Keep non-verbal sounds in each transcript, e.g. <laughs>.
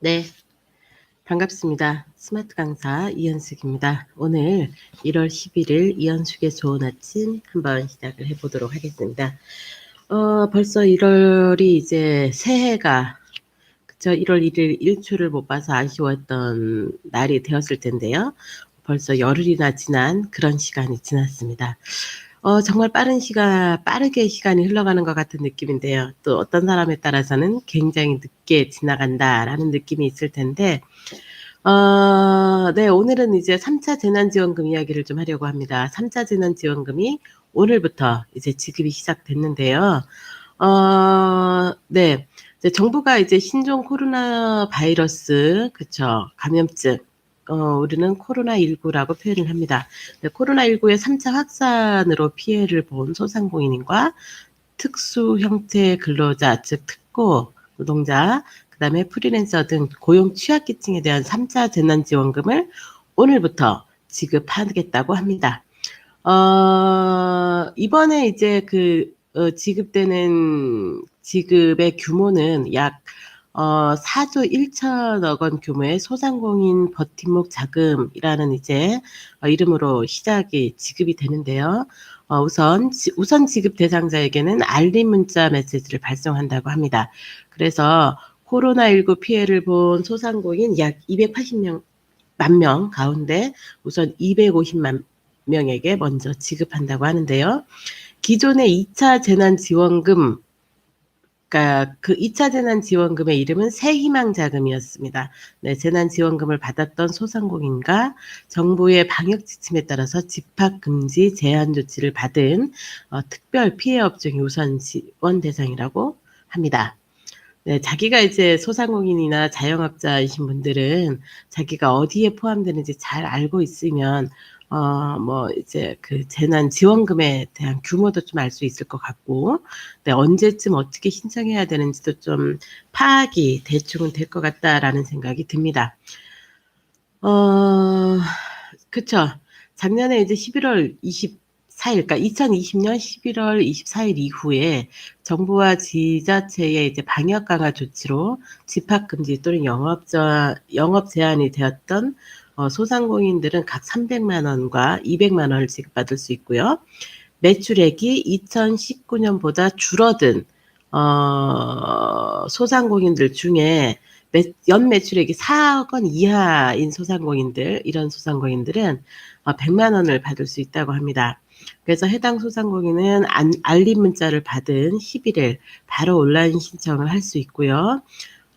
네, 반갑습니다. 스마트 강사 이현숙입니다. 오늘 1월 11일 이현숙의 좋은 아침 한번 시작을 해보도록 하겠습니다. 어, 벌써 1월이 이제 새해가 그쵸 1월 1일 일출을 못 봐서 아쉬웠던 날이 되었을 텐데요. 벌써 열흘이나 지난 그런 시간이 지났습니다. 어, 정말 빠른 시간, 빠르게 시간이 흘러가는 것 같은 느낌인데요. 또 어떤 사람에 따라서는 굉장히 늦게 지나간다라는 느낌이 있을 텐데, 어, 네, 오늘은 이제 3차 재난지원금 이야기를 좀 하려고 합니다. 3차 재난지원금이 오늘부터 이제 지급이 시작됐는데요. 어, 네. 이제 정부가 이제 신종 코로나 바이러스, 그쵸, 감염증, 어, 우리는 코로나19라고 표현을 합니다. 네, 코로나19의 3차 확산으로 피해를 본 소상공인과 특수 형태 근로자, 즉 특고 노동자, 그 다음에 프리랜서 등 고용 취약계층에 대한 3차 재난지원금을 오늘부터 지급하겠다고 합니다. 어, 이번에 이제 그 어, 지급되는 지급의 규모는 약 어, 4조 1천억 원 규모의 소상공인 버팀목 자금이라는 이제 어, 이름으로 시작이 지급이 되는데요. 어, 우선 지, 우선 지급 대상자에게는 알림 문자 메시지를 발송한다고 합니다. 그래서 코로나19 피해를 본 소상공인 약 280명 만명 가운데 우선 250만 명에게 먼저 지급한다고 하는데요. 기존의 2차 재난지원금 그러니까 그 2차 재난지원금의 이름은 새희망 자금이었습니다. 네, 재난지원금을 받았던 소상공인과 정부의 방역 지침에 따라서 집합 금지 제한 조치를 받은 어, 특별 피해 업종이 우선 지원 대상이라고 합니다. 네, 자기가 이제 소상공인이나 자영업자이신 분들은 자기가 어디에 포함되는지 잘 알고 있으면 어, 뭐, 이제 그 재난 지원금에 대한 규모도 좀 알 수 있을 것 같고, 네, 언제쯤 어떻게 신청해야 되는지도 좀 파악이 대충은 될 것 같다라는 생각이 듭니다. 어, 그쵸. 작년에 이제 11월 24일, 그러니까 2020년 11월 24일 이후에 정부와 지자체의 이제 방역 강화 조치로 집합 금지 또는 영업자, 영업 제한이 되었던 어, 소상공인들은 각 300만 원과 200만 원을 지급받을 수 있고요. 매출액이 2019년보다 줄어든 어, 소상공인들 중에 매, 연 매출액이 4억 원 이하인 소상공인들 이런 소상공인들은 어, 100만 원을 받을 수 있다고 합니다. 그래서 해당 소상공인은 안, 알림 문자를 받은 11일 바로 온라인 신청을 할 수 있고요.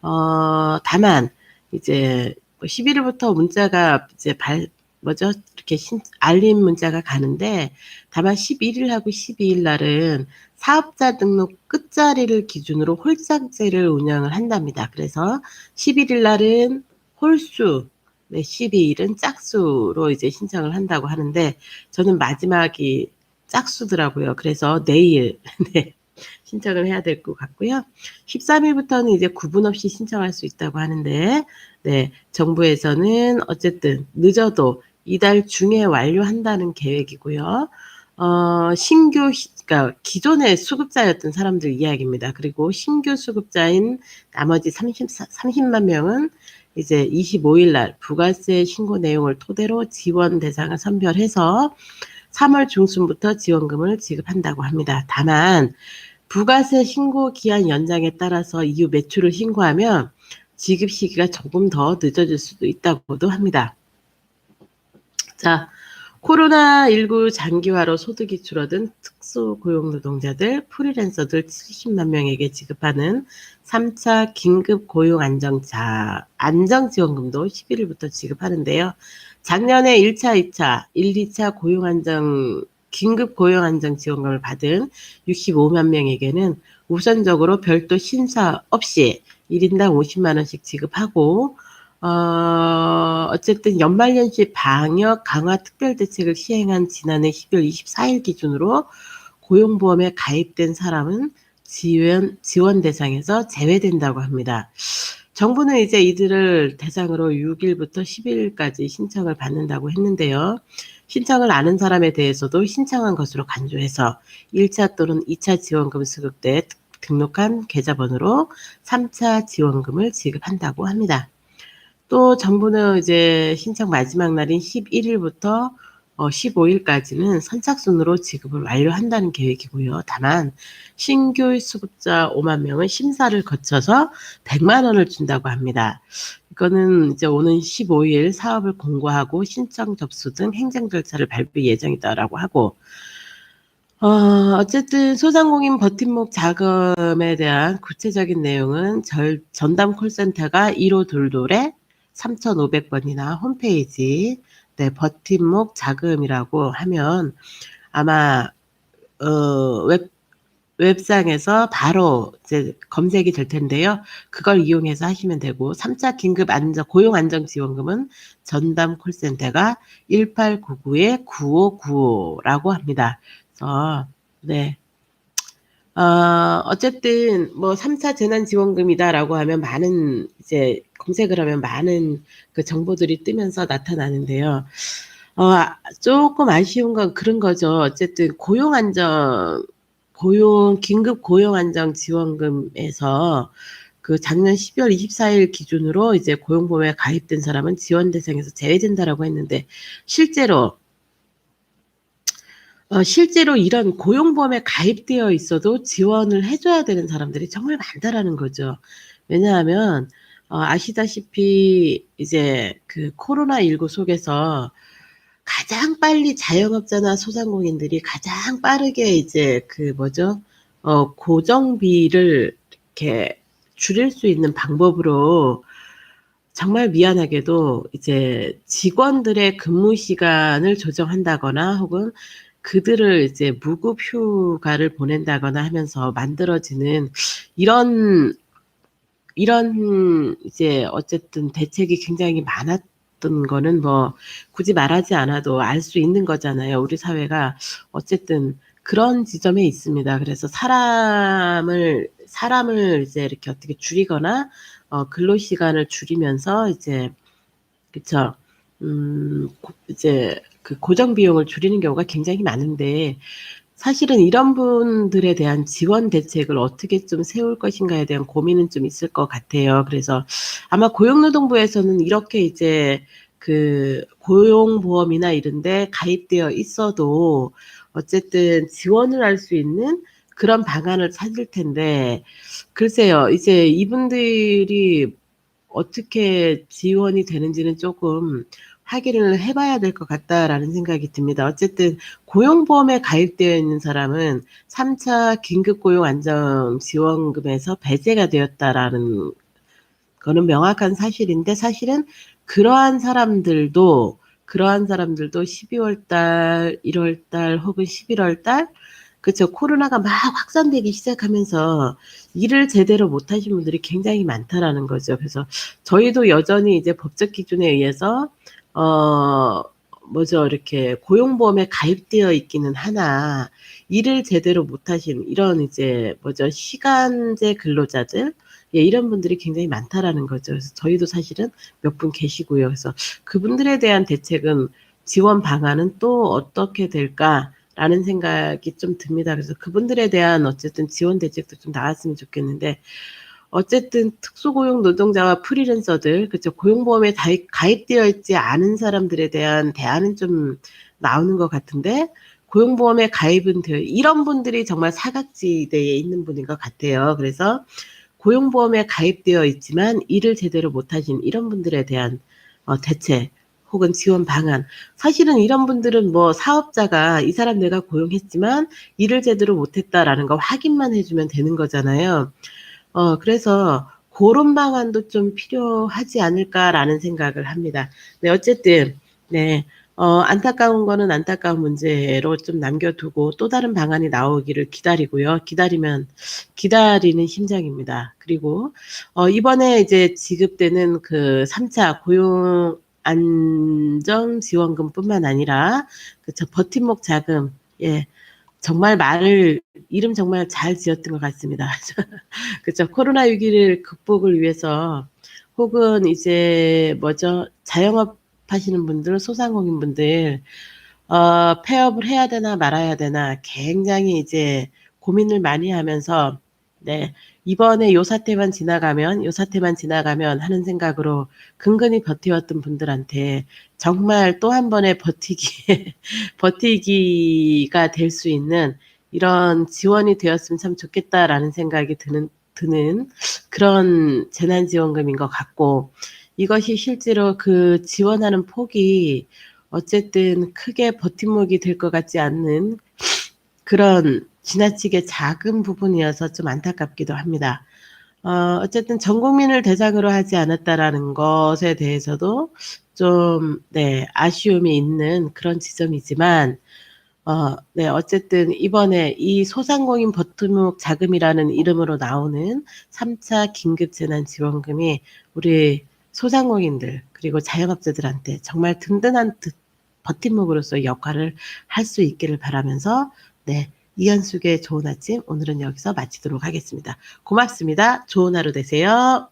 어, 다만 이제 11일부터 뭐 문자가 이제 발, 뭐죠? 이렇게 신, 알림 문자가 가는데 다만 11일하고 12일 날은 사업자 등록 끝자리를 기준으로 홀짝제를 운영을 한답니다. 그래서 11일 날은 홀수, 네, 12일은 짝수로 이제 신청을 한다고 하는데 저는 마지막이 짝수더라고요. 그래서 내일 <laughs> 네, 신청을 해야 될 것 같고요. 13일부터는 이제 구분 없이 신청할 수 있다고 하는데, 네, 정부에서는 어쨌든 늦어도 이달 중에 완료한다는 계획이고요. 어, 신규, 그러니까 기존의 수급자였던 사람들 이야기입니다. 그리고 신규 수급자인 나머지 30, 30만 명은 이제 25일 날 부가세 신고 내용을 토대로 지원 대상을 선별해서 3월 중순부터 지원금을 지급한다고 합니다. 다만 부가세 신고 기한 연장에 따라서 이후 매출을 신고하면 지급 시기가 조금 더 늦어질 수도 있다고도 합니다. 자, 코로나19 장기화로 소득이 줄어든 특수 고용 노동자들, 프리랜서들 70만 명에게 지급하는 3차 긴급 고용 안정자, 안정지원금도 11일부터 지급하는데요. 작년에 1차, 2차, 1, 2차 고용 안정 긴급 고용 안정 지원금을 받은 65만 명에게는 우선적으로 별도 심사 없이 1인당 50만 원씩 지급하고 어, 어쨌든 연말연시 방역 강화 특별 대책을 시행한 지난해 12월 24일 기준으로 고용보험에 가입된 사람은 지원, 지원 대상에서 제외된다고 합니다. 정부는 이제 이들을 대상으로 6일부터 10일까지 신청을 받는다고 했는데요. 신청을 아는 사람에 대해서도 신청한 것으로 간주해서 1차 또는 2차 지원금 수급 때 등록한 계좌번호로 3차 지원금을 지급한다고 합니다. 또 정부는 이제 신청 마지막 날인 11일부터 어, 15일까지는 선착순으로 지급을 완료한다는 계획이고요. 다만 신규 수급자 5만 명은 심사를 거쳐서 100만 원을 준다고 합니다. 이거는 이제 오는 15일 사업을 공고하고 신청 접수 등 행정 절차를 발표 예정이다라고 하고 어, 어쨌든 소상공인 버팀목 자금에 대한 구체적인 내용은 절, 전담 콜센터가 1호 돌돌에 3,500번이나 홈페이지 네, 버팀목 자금이라고 하면 아마 어, 웹 웹상에서 바로 이제 검색이 될 텐데요. 그걸 이용해서 하시면 되고 3차 긴급 안정 고용 안정 지원금은 전담 콜센터가 1899에 9595라고 합니다. 그래서 네. 어, 어쨌든 뭐 3차 재난 지원금이다라고 하면 많은 이제 검색을 하면 많은 그 정보들이 뜨면서 나타나는데요. 어, 조금 아쉬운 건 그런 거죠. 어쨌든 고용 안정 고용 긴급 고용 안정 지원금에서 그 작년 12월 24일 기준으로 이제 고용보험에 가입된 사람은 지원 대상에서 제외된다라고 했는데 실제로 어, 실제로 이런 고용보험에 가입되어 있어도 지원을 해줘야 되는 사람들이 정말 많다라는 거죠. 왜냐하면 어, 아시다시피 이제 그 코로나 19 속에서 가장 빨리 자영업자나 소상공인들이 가장 빠르게 이제 그 뭐죠? 어, 고정비를 이렇게 줄일 수 있는 방법으로 정말 미안하게도 이제 직원들의 근무 시간을 조정한다거나 혹은 그들을 이제 무급 휴가를 보낸다거나 하면서 만들어지는 이런 이런 이제 어쨌든 대책이 굉장히 많았 던 거는 뭐 굳이 말하지 않아도 알 수 있는 거잖아요. 우리 사회가 어쨌든 그런 지점에 있습니다. 그래서 사람을 사람을 이제 이렇게 어떻게 줄이거나 어 근로 시간을 줄이면서 이제 그쵸 음 이제 그 고정 비용을 줄이는 경우가 굉장히 많은데 사실은 이런 분들에 대한 지원 대책을 어떻게 좀 세울 것인가에 대한 고민은 좀 있을 것 같아요. 그래서 아마 고용노동부에서는 이렇게 이제 그 고용보험이나 이런데 가입되어 있어도 어쨌든 지원을 할 수 있는 그런 방안을 찾을 텐데 글쎄요 이제 이분들이 어떻게 지원이 되는지는 조금 확인을 해봐야 될 것 같다라는 생각이 듭니다. 어쨌든 고용보험에 가입되어 있는 사람은 3차 긴급고용 안정 지원금에서 배제가 되었다라는 거는 명확한 사실인데 사실은 그러한 사람들도 그러한 사람들도 12월 달, 1월 달 혹은 11월 달 그쵸 코로나가 막 확산되기 시작하면서 일을 제대로 못 하신 분들이 굉장히 많다라는 거죠. 그래서 저희도 여전히 이제 법적 기준에 의해서 어, 뭐죠, 이렇게 고용보험에 가입되어 있기는 하나, 일을 제대로 못하신 이런 이제 뭐죠, 시간제 근로자들, 예, 이런 분들이 굉장히 많다라는 거죠. 그래서 저희도 사실은 몇 분 계시고요. 그래서 그분들에 대한 대책은 지원 방안은 또 어떻게 될까 라는 생각이 좀 듭니다. 그래서 그분들에 대한 어쨌든 지원 대책도 좀 나왔으면 좋겠는데, 어쨌든 특수고용 노동자와 프리랜서들, 그쵸 고용보험에 가입되어 있지 않은 사람들에 대한 대안은 좀 나오는 것 같은데, 고용보험에 가입은 되어, 이런 분들이 정말 사각지대에 있는 분인 것 같아요. 그래서 고용보험에 가입되어 있지만 일을 제대로 못하신 이런 분들에 대한 어, 대책, 혹은 지원 방안. 사실은 이런 분들은 뭐 사업자가 이 사람 내가 고용했지만 일을 제대로 못했다라는 거 확인만 해주면 되는 거잖아요. 어 그래서 고런 방안도 좀 필요하지 않을까라는 생각을 합니다. 네 어쨌든 네. 어 안타까운 거는 안타까운 문제로 좀 남겨두고 또 다른 방안이 나오기를 기다리고요. 기다리면 기다리는 심정입니다. 그리고 어 이번에 이제 지급되는 그 3차 고용 안정 지원금뿐만 아니라 그쵸 버팀목 자금 예 정말 말을 이름 정말 잘 지었던 것 같습니다. <laughs> 그쵸. 코로나 위기를 극복을 위해서 혹은 이제 뭐죠 자영업 하시는 분들, 소상공인 분들 어, 폐업을 해야 되나 말아야 되나 굉장히 이제 고민을 많이 하면서 네. 이번에 요 사태만 지나가면, 요 사태만 지나가면 하는 생각으로 근근히 버텨왔던 분들한테 정말 또 한 번의 버티기에, <laughs> 버티기가 될 수 있는 이런 지원이 되었으면 참 좋겠다라는 생각이 드는, 드는 그런 재난지원금인 것 같고, 이것이 실제로 그 지원하는 폭이 어쨌든 크게 버팀목이 될 것 같지 않는 그런 지나치게 작은 부분이어서 좀 안타깝기도 합니다. 어, 어쨌든 전 국민을 대상으로 하지 않았다라는 것에 대해서도 좀, 네, 아쉬움이 있는 그런 지점이지만, 어, 네, 어쨌든 이번에 이 소상공인 버팀목 자금이라는 이름으로 나오는 3차 긴급재난지원금이 우리 소상공인들 그리고 자영업자들한테 정말 든든한 드- 버팀목으로서 역할을 할 수 있기를 바라면서 네, 이현숙의 좋은 아침 오늘은 여기서 마치도록 하겠습니다. 고맙습니다. 좋은 하루 되세요.